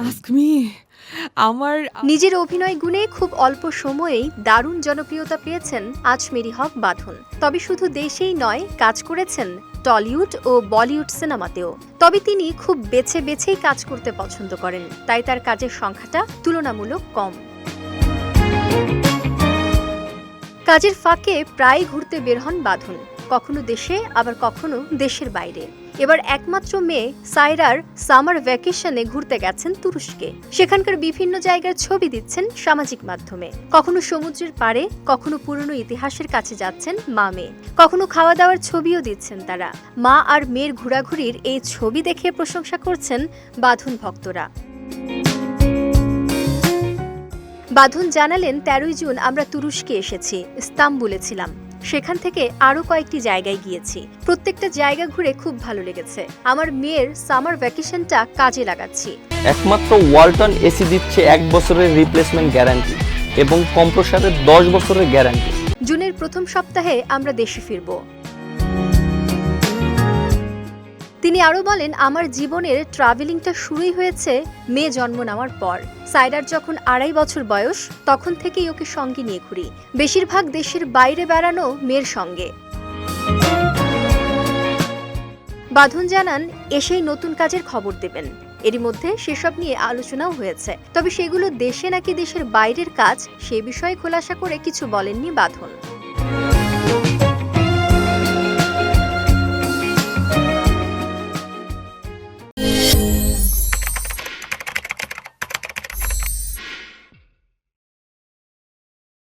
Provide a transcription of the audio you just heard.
Ask me আমার নিজের অভিনয় গুণে খুব অল্প সময়েই দারুণ জনপ্রিয়তা পেয়েছেন আজমেরি হক বাঁধন। তবে শুধু দেশেই নয়, কাজ করেছেন টলিউড ও বলিউড সিনেমাতেও। তবে তিনি খুব বেছে বেছেই কাজ করতে পছন্দ করেন। তাই তার কাজের সংখ্যাটা তুলনামূলক কম। কাজের ফাঁকে প্রায় ঘুরতে বের হন বাঁধন। কখনো দেশে, আবার কখনো দেশের বাইরে। এবার একমাত্র মেয়ে সাইরার সামার ভ্যাকেশনে ঘুরতে গেছেন তুরস্কে। সেখানকার বিভিন্ন জায়গার ছবি দিচ্ছেন সামাজিক মাধ্যমে। কখনো সমুদ্রের পাড়ে, কখনো পুরনো ইতিহাসের কাছে যাচ্ছেন মা মেয়ে। কখনো খাওয়া দাওয়ার ছবিও দিচ্ছেন তারা। মা আর মেয়ের ঘোরাঘুরির এই ছবি দেখে প্রশংসা করছেন বাঁধন ভক্তরা। বাঁধন জানালেন, তেরোই জুন আমরা তুরস্কে এসেছি, ইস্তাম্বুলে ছিলাম। সেখান থেকে আরও কয়েকটি জায়গায় গিয়েছি। প্রত্যেকটা জায়গা ঘুরে খুব ভালো লেগেছে। আমার মেয়ের সামার ভ্যাকেশনটা কাজে লাগাচ্ছি। একমাত্র ওয়ালটন এসি দিচ্ছে এক বছরের রিপ্লেসমেন্ট গ্যারান্টি এবং কম্প্রসারের দশ বছরের গ্যারান্টি জুনের প্রথম সপ্তাহে আমরা দেশে ফিরব। তিনি আরও বলেন, আমার জীবনের ট্রাভেলিংটা শুরুই হয়েছে মেয়ে জন্ম নেওয়ার পর। সাইডার যখন আড়াই বছর বয়স, তখন থেকেই ওকে সঙ্গে নিয়ে ঘুরি। বেশিরভাগ দেশের বাইরে বেড়ানো মেয়ের সঙ্গে। বাঁধন জানান, এসেই নতুন কাজের খবর দেবেন। এরই মধ্যে সেসব নিয়ে আলোচনাও হয়েছে। তবে সেগুলো দেশে নাকি দেশের বাইরের কাজ, সে বিষয়ে খোলাসা করে কিছু বলেননি বাঁধন।